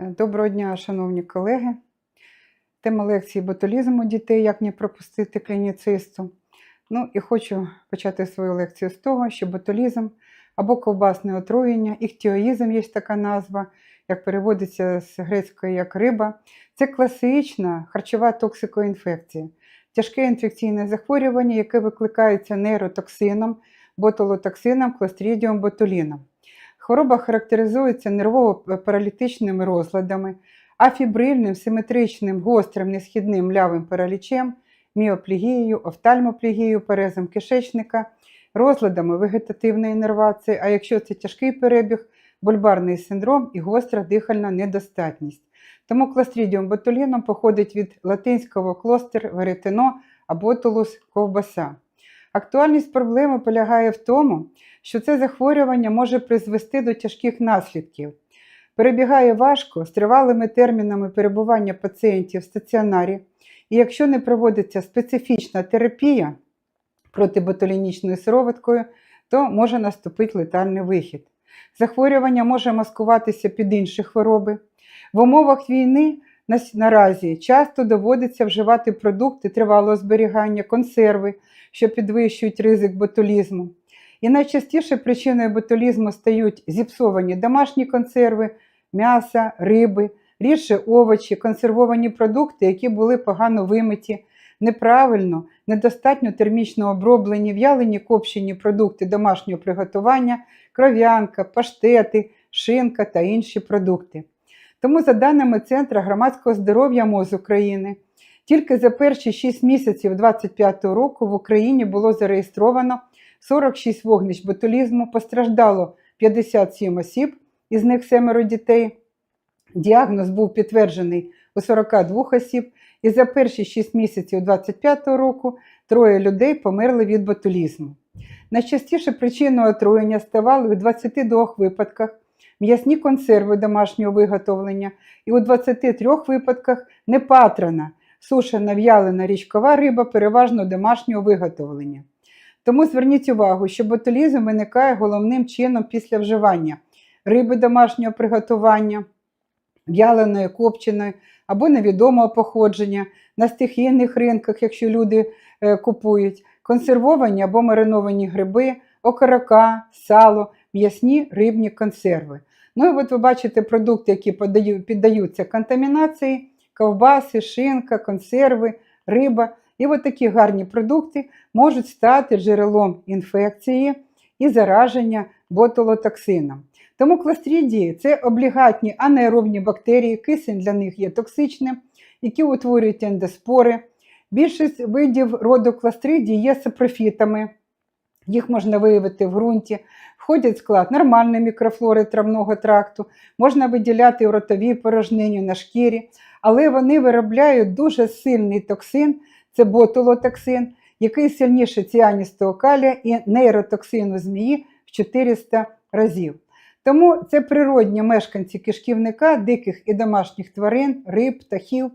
Е, Доброго дня, шановні колеги. Тема лекції ботулізм у дітей, як не пропустити клініцисту. Ну і хочу почати свою лекцію з того, що ботулізм або ковбасне отруєння, іхтіоїзм є така назва, як переводиться з грецької як риба. Це класична харчова токсикоінфекція, тяжке інфекційне захворювання, яке викликається нейротоксином, ботулотоксином, клострідіум, ботуліном. Хвороба характеризується нервово-паралітичними розладами, афібрильним, симетричним, гострим, несхідним лявим паралічем, міоплігією, офтальмоплігією, перезом кишечника, розладами вегетативної іннервації, а якщо це тяжкий перебіг, бульбарний синдром і гостра дихальна недостатність. Тому кластрідіум ботуліном походить від латинського клостер веретено або тулус ковбаса. Актуальність проблеми полягає в тому, що це захворювання може призвести до тяжких наслідків. Перебігає важко з тривалими термінами перебування пацієнтів в стаціонарі, і якщо не проводиться специфічна терапія протиботулінічною сироваткою, то може наступити летальний вихід. Захворювання може маскуватися під інші хвороби. В умовах війни наразі часто доводиться вживати продукти тривалого зберігання, консерви, що підвищують ризик ботулізму. І найчастіше причиною ботулізму стають зіпсовані домашні консерви, м'яса, риби, рідше овочі, консервовані продукти, які були погано вимиті, неправильно, недостатньо термічно оброблені, в'ялені копчені продукти домашнього приготування, кров'янка, паштети, шинка та інші продукти. Тому, за даними Центру громадського здоров'я МОЗ України, тільки за перші 6 місяців 2025 року в Україні було зареєстровано 46 вогнищ ботулізму, постраждало 57 осіб, із них семеро дітей. Діагноз був підтверджений у 42 осіб, і за перші 6 місяців 2025 року троє людей померли від ботулізму. Найчастіше причиною отруєння ставали у 22 випадках м'ясні консерви домашнього виготовлення, і у 23 випадках непатрана, сушена в'ялена річкова риба, переважно домашнього виготовлення. Тому зверніть увагу, що ботулізм виникає головним чином після вживання риби домашнього приготування, в'яленої, копченої або невідомого походження на стихійних ринках, якщо люди е, купують, консервовані або мариновані гриби, окорока, сало, м'ясні рибні консерви. Ну і от ви бачите продукти, які піддаються контамінації, ковбаси, шинка, консерви, риба. І от такі гарні продукти можуть стати джерелом інфекції і зараження ботулотоксином. Тому кластрідії це облігатні анаеробні бактерії, кисень для них є токсичним, які утворюють ендоспори. Більшість видів роду кластридії є сапрофітами, їх можна виявити в ґрунті, входять в склад нормальної мікрофлори травного тракту, можна виділяти в ротовій порожнині на шкірі, але вони виробляють дуже сильний токсин, це ботулотоксин, який сильніше ціаністого калія і нейротоксину змії в 400 разів. Тому це природні мешканці кишківника, диких і домашніх тварин, риб, птахів.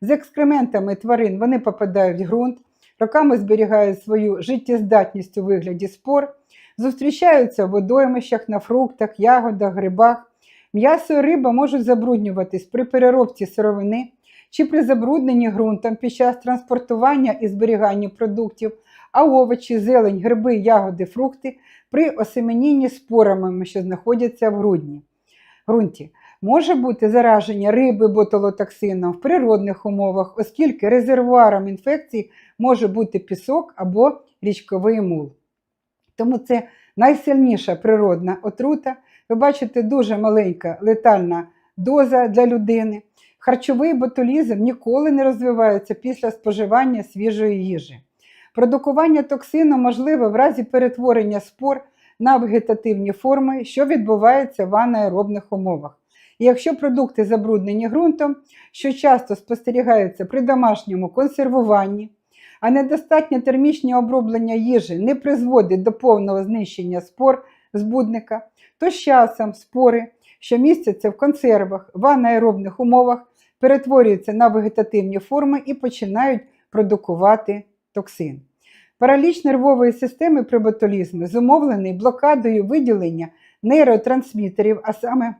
З екскрементами тварин вони попадають в ґрунт, роками зберігають свою життєздатність у вигляді спор, зустрічаються в водоймищах, на фруктах, ягодах, грибах. М'ясо і риба можуть забруднюватись при переробці сировини чи при забрудненні ґрунтом під час транспортування і зберігання продуктів, а овочі, зелень, гриби, ягоди, фрукти при осеменінні спорами, що знаходяться в грудні. ґрунті. Може бути зараження риби ботулотоксином в природних умовах, оскільки резервуаром інфекції може бути пісок або річковий мул. Тому це найсильніша природна отрута. Ви бачите, дуже маленька летальна доза для людини. Харчовий ботулізм ніколи не розвивається після споживання свіжої їжі. Продукування токсину можливе в разі перетворення спор на вегетативні форми, що відбувається в анаеробних умовах. І якщо продукти забруднені ґрунтом, що часто спостерігається при домашньому консервуванні, а недостатнє термічне оброблення їжі не призводить до повного знищення спор збудника, то з часом спори, що містяться в консервах в анаеробних умовах, перетворюються на вегетативні форми і починають продукувати токсин. Параліч нервової системи при ботулізмі зумовлений блокадою виділення нейротрансмітерів, а саме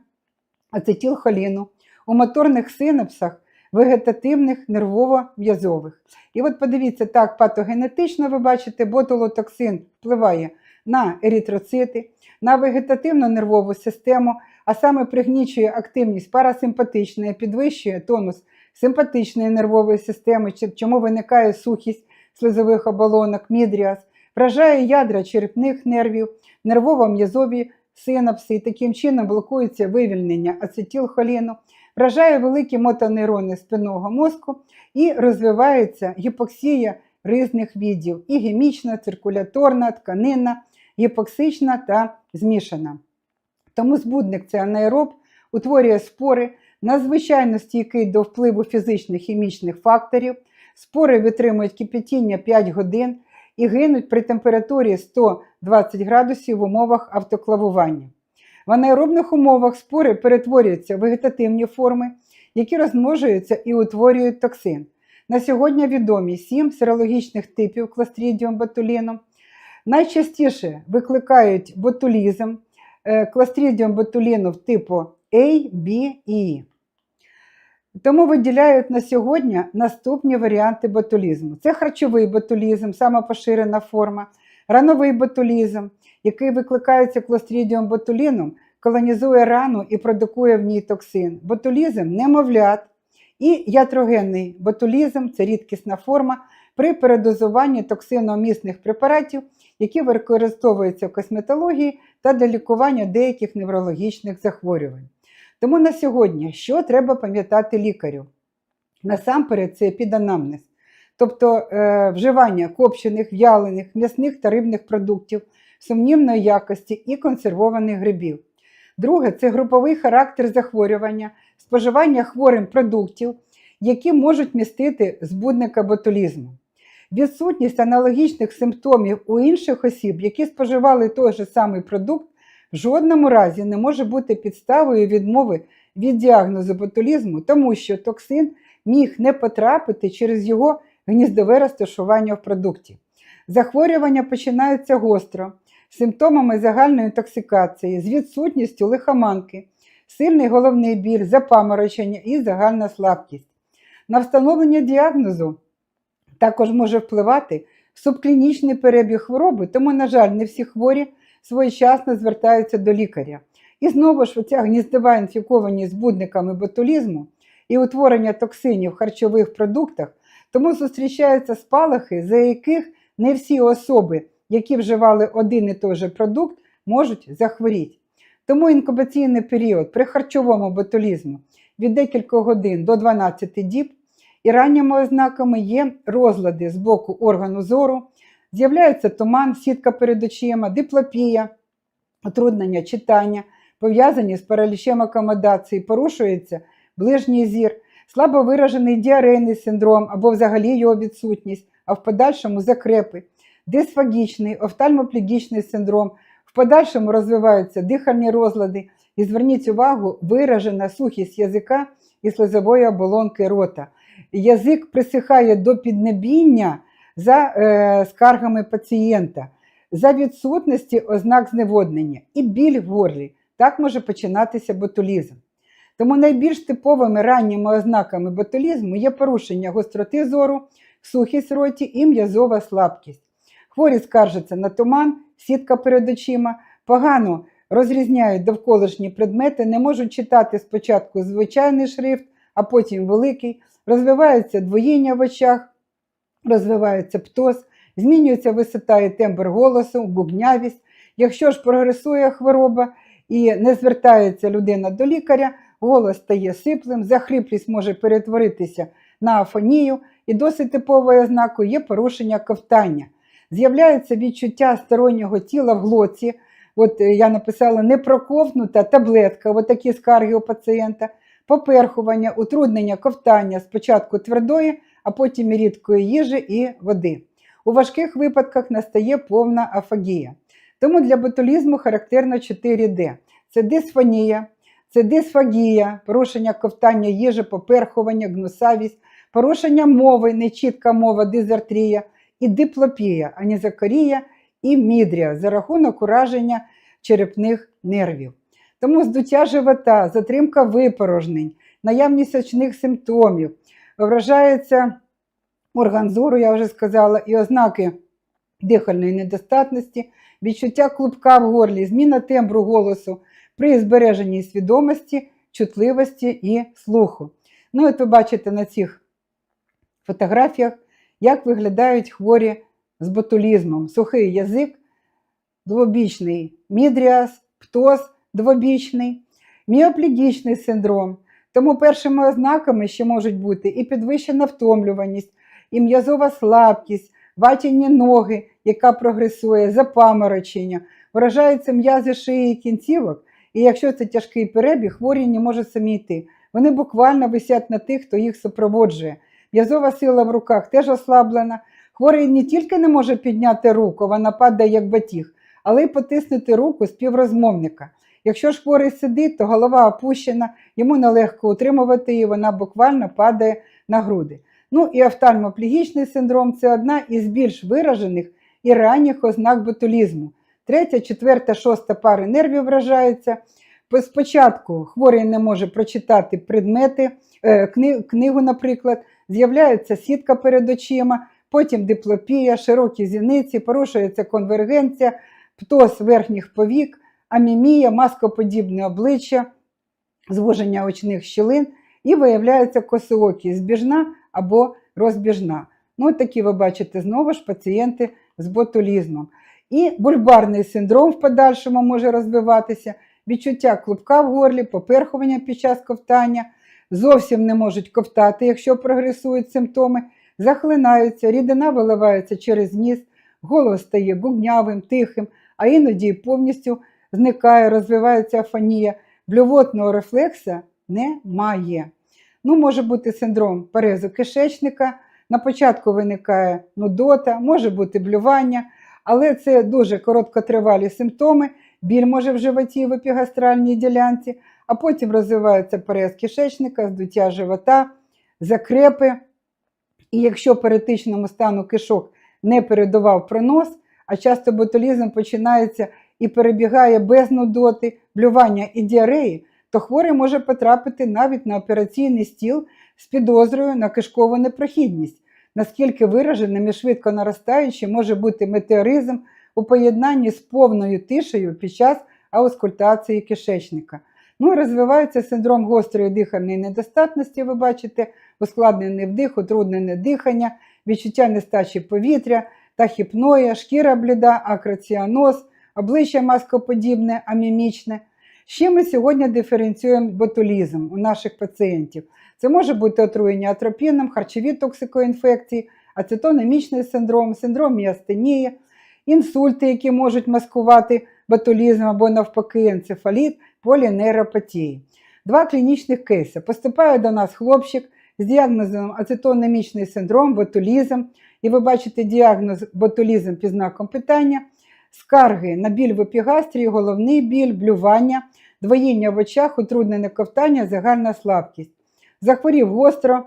ацетилхоліну, у моторних синапсах вегетативних нервово-м'язових. І от подивіться, так патогенетично ви бачите, ботулотоксин впливає на еритроцити, на вегетативну нервову систему, а саме пригнічує активність парасимпатичної, підвищує тонус симпатичної нервової системи, чому виникає сухість слизових оболонок, мідріаз, вражає ядра черепних нервів, нервово-м'язові синапси, і таким чином блокується вивільнення ацетилхоліну, вражає великі мотонейрони спинного мозку і розвивається гіпоксія різних видів і гемічна, циркуляторна, тканинна, гіпоксична та змішана. Тому збудник це анаероб, утворює спори, надзвичайно стійкий до впливу фізичних хімічних факторів. Спори витримують кипятіння 5 годин і гинуть при температурі 120 градусів в умовах автоклавування. В анаеробних умовах спори перетворюються в вегетативні форми, які розмножуються і утворюють токсин. На сьогодні відомі 7 серологічних типів кластрідіум ботуліном. Найчастіше викликають ботулізм, е, кластрідіум ботуліну типу A, B і E. Тому виділяють на сьогодні наступні варіанти ботулізму. Це харчовий ботулізм, сама поширена форма, рановий ботулізм, який викликається клострідіум ботуліном, колонізує рану і продукує в ній токсин. Ботулізм немовлят і ятрогенний ботулізм це рідкісна форма при передозуванні токсиномісних препаратів, які використовуються в косметології та для лікування деяких неврологічних захворювань. Тому на сьогодні що треба пам'ятати лікарю? Насамперед, це піданамнез, тобто е, вживання копчених, в'ялених, м'ясних та рибних продуктів сумнівної якості і консервованих грибів. Друге це груповий характер захворювання, споживання хворим продуктів, які можуть містити збудника ботулізму. Відсутність аналогічних симптомів у інших осіб, які споживали той же самий продукт, в жодному разі не може бути підставою відмови від діагнозу ботулізму, тому що токсин міг не потрапити через його гніздове розташування в продукті. Захворювання починаються гостро, з симптомами загальної інтоксикації, з відсутністю лихоманки, сильний головний біль, запаморочення і загальна слабкість. На встановлення діагнозу також може впливати субклінічний перебіг хвороби, тому, на жаль, не всі хворі своєчасно звертаються до лікаря. І знову ж оця гніздова інфікованість збудниками ботулізму і утворення токсинів в харчових продуктах, тому зустрічаються спалахи, за яких не всі особи, які вживали один і той же продукт, можуть захворіти. Тому інкубаційний період при харчовому ботулізму від декількох годин до 12 діб і ранніми ознаками є розлади з боку органу зору, з'являється туман, сітка перед очима, диплопія, утруднення читання, пов'язані з паралічем акомодації, порушується ближній зір, слабо виражений діарейний синдром або взагалі його відсутність, а в подальшому закрепи, дисфагічний, офтальмоплегічний синдром, в подальшому розвиваються дихальні розлади. І зверніть увагу, виражена сухість язика і слизової оболонки рота. Язик присихає до піднебіння за е, скаргами пацієнта, за відсутності ознак зневоднення і біль в горлі. Так може починатися ботулізм. Тому найбільш типовими ранніми ознаками ботулізму є порушення гостроти зору, сухість роті і м'язова слабкість. Хворі скаржаться на туман, сітка перед очима, погано розрізняють довколишні предмети, не можуть читати спочатку звичайний шрифт, а потім великий, розвивається двоїння в очах, розвивається птоз, змінюється висота і тембр голосу, гугнявість. Якщо ж прогресує хвороба і не звертається людина до лікаря, голос стає сиплим, захриплість може перетворитися на афонію, і досить типовою ознакою є порушення ковтання. З'являється відчуття стороннього тіла в глоці. От е, я написала непроковнута таблетка, от такі скарги у пацієнта, поперхування, утруднення ковтання спочатку твердої, а потім і рідкої їжі і води. У важких випадках настає повна афагія. Тому для ботулізму характерно 4D. Це дисфонія, це дисфагія, порушення ковтання їжі, поперхування, гнусавість, порушення мови, нечітка мова, дизартрія, і диплопія, анізакарія і мідрія за рахунок ураження черепних нервів. Тому здуття живота, затримка випорожнень, наявність очних симптомів, вражається орган зору, я вже сказала, і ознаки дихальної недостатності, відчуття клубка в горлі, зміна тембру голосу при збереженні свідомості, чутливості і слуху. Ну, от ви бачите на цих фотографіях, як виглядають хворі з ботулізмом. Сухий язик, двобічний мідріаз, птоз двобічний, міоплідічний синдром. Тому першими ознаками ще можуть бути і підвищена втомлюваність, і м'язова слабкість, ватяні ноги, яка прогресує, запаморочення, вражаються м'язи шиї і кінцівок, і якщо це тяжкий перебіг, хворі не можуть самі йти. Вони буквально висять на тих, хто їх супроводжує. М'язова сила в руках теж ослаблена. Хворий не тільки не може підняти руку, вона падає як батіг, але й потиснути руку співрозмовника. Якщо ж хворий сидить, то голова опущена, йому нелегко утримувати її, вона буквально падає на груди. Ну і офтальмоплігічний синдром це одна із більш виражених і ранніх ознак ботулізму. Третя, четверта, шоста пари нервів вражаються. Спочатку хворий не може прочитати предмети, е, книгу, наприклад, з'являється сітка перед очима, потім диплопія, широкі зіниці, порушується конвергенція, птоз верхніх повік, амімія, маскоподібне обличчя, звуження очних щілин і виявляється косоокість збіжна або розбіжна. Ну, такі ви бачите знову ж пацієнти з ботулізмом. І бульбарний синдром в подальшому може розвиватися, відчуття клубка в горлі, поперхування під час ковтання, зовсім не можуть ковтати, якщо прогресують симптоми, захлинаються, рідина виливається через ніс, голос стає гугнявим, тихим, а іноді повністю зникає, розвивається афонія. Блювотного рефлекса немає. Ну, може бути синдром перезу кишечника. На початку виникає нудота, може бути блювання, але це дуже короткотривалі симптоми. Біль може в животі в епігастральній ділянці, а потім розвивається перез кишечника, здуття живота, закрепи. І якщо перетичному стану кишок не передував пронос, а часто ботулізм починається і перебігає без нудоти, блювання і діареї, то хворий може потрапити навіть на операційний стіл з підозрою на кишкову непрохідність. Наскільки вираженим і швидко наростаючим може бути метеоризм у поєднанні з повною тишею під час аускультації кишечника. Ну і розвивається синдром гострої дихальної недостатності, ви бачите, ускладнений вдих, утруднене дихання, відчуття нестачі повітря, тахіпноя, шкіра бліда, акраціаноз, обличчя маскоподібне, амімічне. Ще ми сьогодні диференціюємо ботулізм у наших пацієнтів. Це може бути отруєння атропіном, харчові токсикоінфекції, ацетономічний синдром, синдром міастенії, інсульти, які можуть маскувати ботулізм або навпаки енцефаліт, полінейропатії. Два клінічних кейси. Поступає до нас хлопчик з діагнозом ацетономічний синдром, ботулізм, і ви бачите діагноз ботулізм під знаком питання, скарги на біль в епігастрії, головний біль, блювання, двоїння в очах, утруднене ковтання, загальна слабкість. Захворів гостро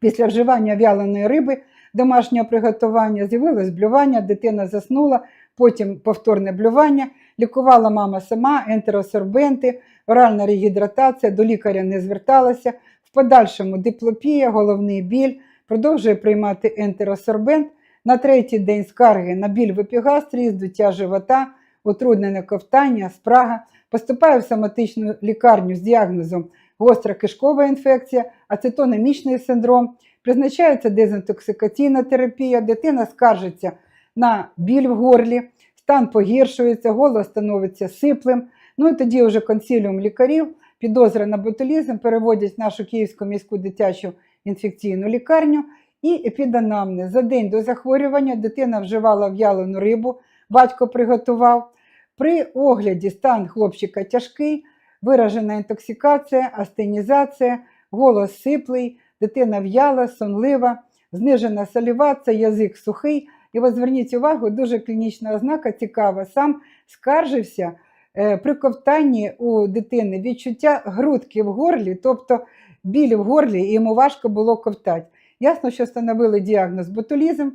після вживання вяленої риби домашнього приготування, з'явилось блювання, дитина заснула, потім повторне блювання, лікувала мама сама, ентеросорбенти, оральна регідратація, до лікаря не зверталася, в подальшому диплопія, головний біль, продовжує приймати ентеросорбент, на третій день скарги на біль в епігастрії, здуття живота, утруднене ковтання, спрага, поступає в соматичну лікарню з діагнозом гостра кишкова інфекція, ацетономічний синдром, призначається дезінтоксикаційна терапія, дитина скаржиться на біль в горлі, стан погіршується, голос становиться сиплим. Ну і тоді вже консиліум лікарів, підозра на ботулізм переводять в нашу Київську міську дитячу інфекційну лікарню і епіданамнез. За день до захворювання дитина вживала в'ялену рибу, батько приготував. При огляді стан хлопчика тяжкий, виражена інтоксикація, астенізація, голос сиплий, дитина в'яла, сонлива, знижена салівація, язик сухий. І от зверніть увагу, дуже клінічна ознака цікава. Сам скаржився е, при ковтанні у дитини відчуття грудки в горлі, тобто біль в горлі, і йому важко було ковтати. Ясно, що встановили діагноз ботулізм,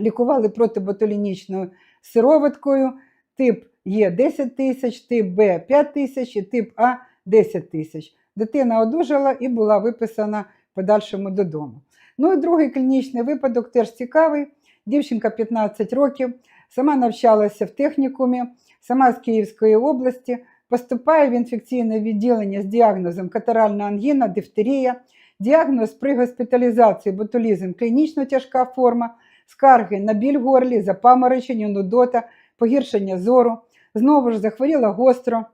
лікували протиботулінічною сироваткою, тип Є 10 тисяч, тип Б 5 тисяч і тип А 10 тисяч. Дитина одужала і була виписана подальшому додому. Ну і другий клінічний випадок теж цікавий. Дівчинка 15 років, сама навчалася в технікумі, сама з Київської області, поступає в інфекційне відділення з діагнозом катаральна ангіна, дифтерія, діагноз при госпіталізації ботулізм клінічно тяжка форма, скарги на біль в горлі, запаморочення, нудота, погіршення зору. Знову ж захворіла гостро,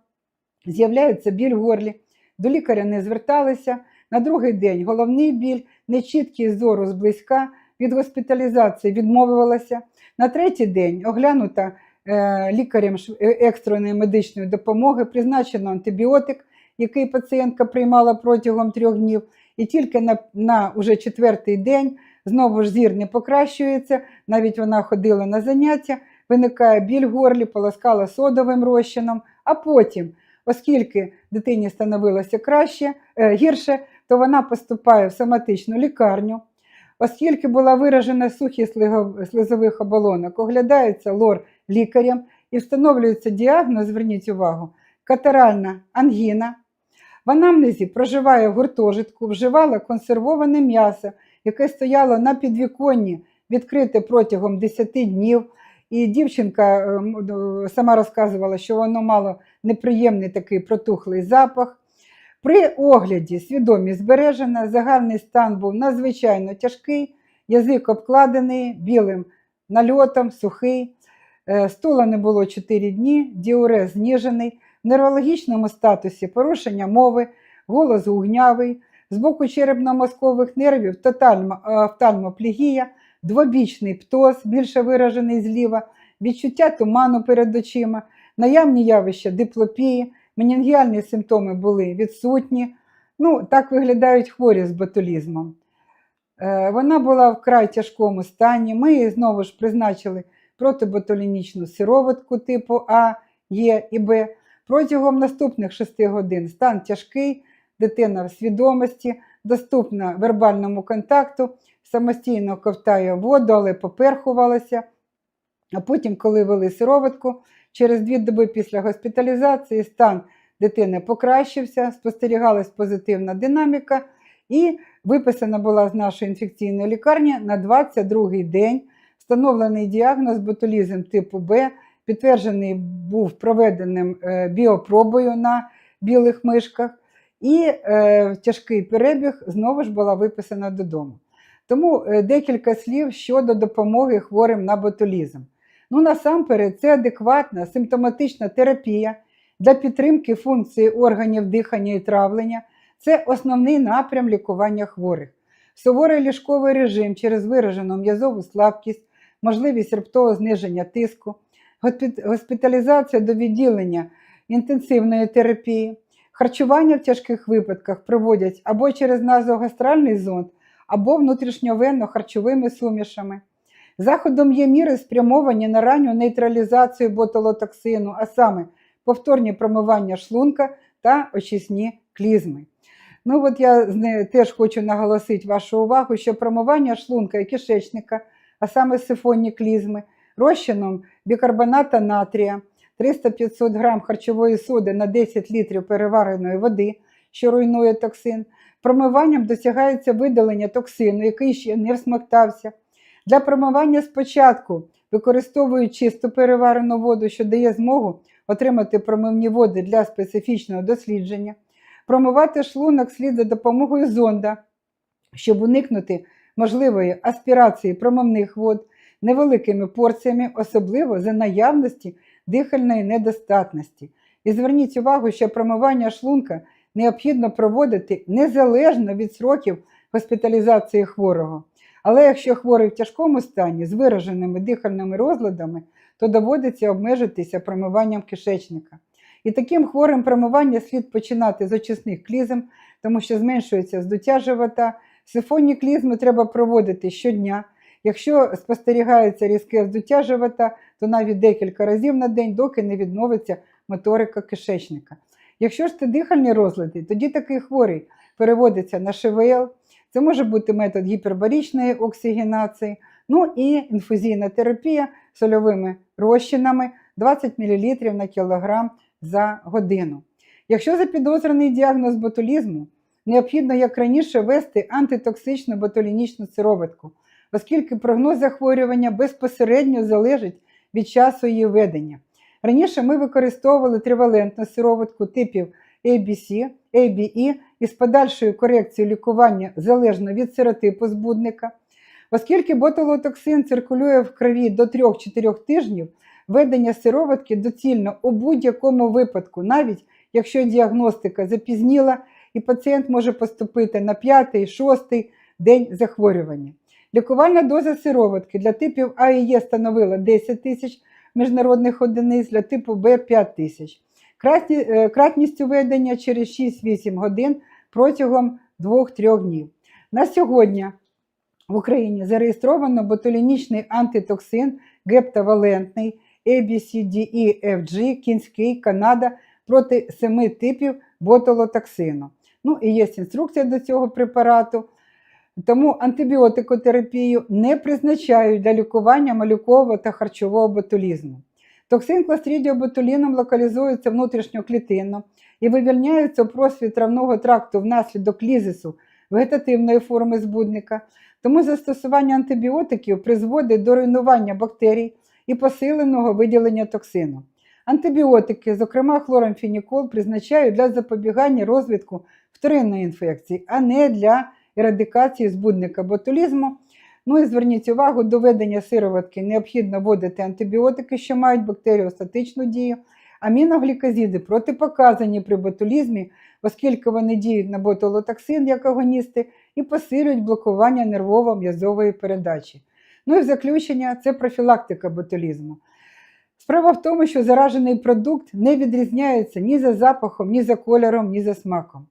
з'являється біль горлі. До лікаря не зверталися. На другий день головний біль, нечіткість зору зблизька, від госпіталізації відмовилася. На третій день оглянута е, лікарем е, екстреної медичної допомоги, призначено антибіотик, який пацієнтка приймала протягом трьох днів. І тільки на, на уже четвертий день знову ж зір не покращується, навіть вона ходила на заняття, виникає біль в горлі, полоскала содовим розчином, а потім, оскільки дитині становилося краще, е, гірше, то вона поступає в соматичну лікарню. Оскільки була виражена сухість слизових оболонок, оглядається лор лікарем і встановлюється діагноз, зверніть увагу, катаральна ангіна. В анамнезі проживає в гуртожитку, вживала консервоване м'ясо, яке стояло на підвіконні, відкрите протягом 10 днів. І дівчинка е, м, до- сама розказувала, що воно мало неприємний такий протухлий запах. При огляді свідомість збережена, загальний стан був надзвичайно тяжкий, язик обкладений білим нальотом, сухий, Е, стула не було 4 дні, діурез зніжений, в нейрологічному статусі порушення мови, голос гугнявий, з боку черепно-мозкових нервів тотальна офтальмоплегія, двобічний птоз, більше виражений зліва, відчуття туману перед очима, наявні явища диплопії, менінгіальні симптоми були відсутні. Ну, так виглядають хворі з ботулізмом. Е, Вона була в вкрай тяжкому стані. Ми їй знову ж призначили протиботулінічну сироватку типу А, Е і Б. Протягом наступних 6 годин стан тяжкий, дитина в свідомості, доступна вербальному контакту, самостійно ковтає воду, але поперхувалася. А потім, коли вели сироватку, через дві доби після госпіталізації стан дитини покращився, спостерігалась позитивна динаміка і виписана була з нашої інфекційної лікарні на 22-й день. Встановлений діагноз ботулізм типу Б, підтверджений був проведеним е, біопробою на білих мишках, і е, тяжкий перебіг знову ж була виписана додому. Тому е, декілька слів щодо допомоги хворим на ботулізм. Ну, насамперед, це адекватна симптоматична терапія для підтримки функції органів дихання і травлення. Це основний напрям лікування хворих. Суворий ліжковий режим через виражену м'язову слабкість, можливість раптового зниження тиску, госпіталізація до відділення інтенсивної терапії, харчування в тяжких випадках проводять або через назогастральний зонд, або внутрішньовенно-харчовими сумішами. Заходом є міри спрямовані на ранню нейтралізацію ботулотоксину, а саме повторні промивання шлунка та очисні клізми. Ну от я теж хочу наголосити вашу увагу, що промивання шлунка і кишечника, а саме сифонні клізми, розчином бікарбоната натрія, 300-500 грам харчової соди на 10 літрів перевареної води, що руйнує токсин. Промиванням досягається видалення токсину, який ще не всмоктався. Для промивання спочатку використовують чисту переварену воду, що дає змогу отримати промивні води для специфічного дослідження. Промивати шлунок слід за допомогою зонда, щоб уникнути можливої аспірації промивних вод невеликими порціями, особливо за наявності дихальної недостатності. І зверніть увагу, що промивання шлунка необхідно проводити незалежно від сроків госпіталізації хворого. Але якщо хворий в тяжкому стані з вираженими дихальними розладами, то доводиться обмежитися промиванням кишечника. І таким хворим промивання слід починати з очисних клізм, тому що зменшується здуття живота. Сифонні клізми треба проводити щодня. Якщо спостерігається різке здуття живота, то навіть декілька разів на день, доки не відновиться моторика кишечника. Якщо ж це дихальні розлади, тоді такий хворий переводиться на ШВЛ. Це може бути метод гіпербарічної оксигенації, ну і інфузійна терапія сольовими розчинами 20 мл на кілограм за годину. Якщо запідозрений діагноз ботулізму, необхідно як раніше ввести антитоксичну ботулінічну сироватку, оскільки прогноз захворювання безпосередньо залежить від часу її ведення. Раніше ми використовували тривалентну сироватку типів ABC, ABE із подальшою корекцією лікування залежно від серотипу збудника. Оскільки ботулотоксин циркулює в крові до 3-4 тижнів, введення сироватки доцільно у будь-якому випадку, навіть якщо діагностика запізніла і пацієнт може поступити на 5-6 день захворювання. Лікувальна доза сироватки для типів А і Е становила 10 тисяч міжнародних одиниць, для типу Б 5 тисяч. Е, Кратність введення через 6-8 годин протягом 2-3 днів. На сьогодні в Україні зареєстровано ботулінічний антитоксин гептавалентний ABCDEFG, кінський, Канада проти семи типів ботулотоксину. Ну і є інструкція до цього препарату. Тому антибіотикотерапію не призначають для лікування малюкового та харчового ботулізму. Токсин кластрідіоботуліном локалізується внутрішньоклітинно і вивільняється у просвіт травного тракту внаслідок лізису вегетативної форми збудника. Тому застосування антибіотиків призводить до руйнування бактерій і посиленого виділення токсину. Антибіотики, зокрема хлорамфенікол, призначають для запобігання розвитку вторинної інфекції, а не для ерадикації збудника ботулізму. Ну і зверніть увагу, до ведення сироватки необхідно вводити антибіотики, що мають бактеріостатичну дію. Аміноглікозиди протипоказані при ботулізмі, оскільки вони діють на ботулотоксин як агоністи і посилюють блокування нервово-м'язової передачі. Ну і в заключення це профілактика ботулізму. Справа в тому, що заражений продукт не відрізняється ні за запахом, ні за кольором, ні за смаком.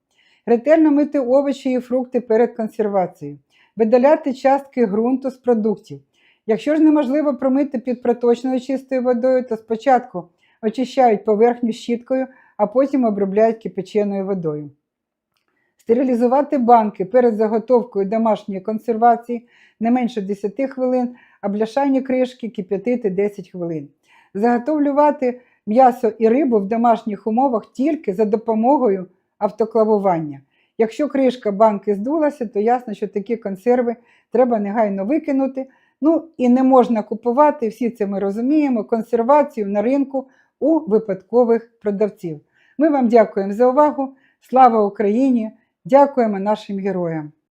Ретельно мити овочі і фрукти перед консервацією, видаляти частки ґрунту з продуктів. Якщо ж неможливо промити під проточною чистою водою, то спочатку очищають поверхню щіткою, а потім обробляють кипяченою водою. Стерилізувати банки перед заготовкою домашньої консервації не менше 10 хвилин, а бляшайні кришки кип'ятити 10 хвилин. Заготовлювати м'ясо і рибу в домашніх умовах тільки за допомогою автоклавування. Якщо кришка банки здулася, то ясно, що такі консерви треба негайно викинути. Ну і не можна купувати, всі це ми розуміємо, консервацію на ринку у випадкових продавців. Ми вам дякуємо за увагу. Слава Україні! Дякуємо нашим героям!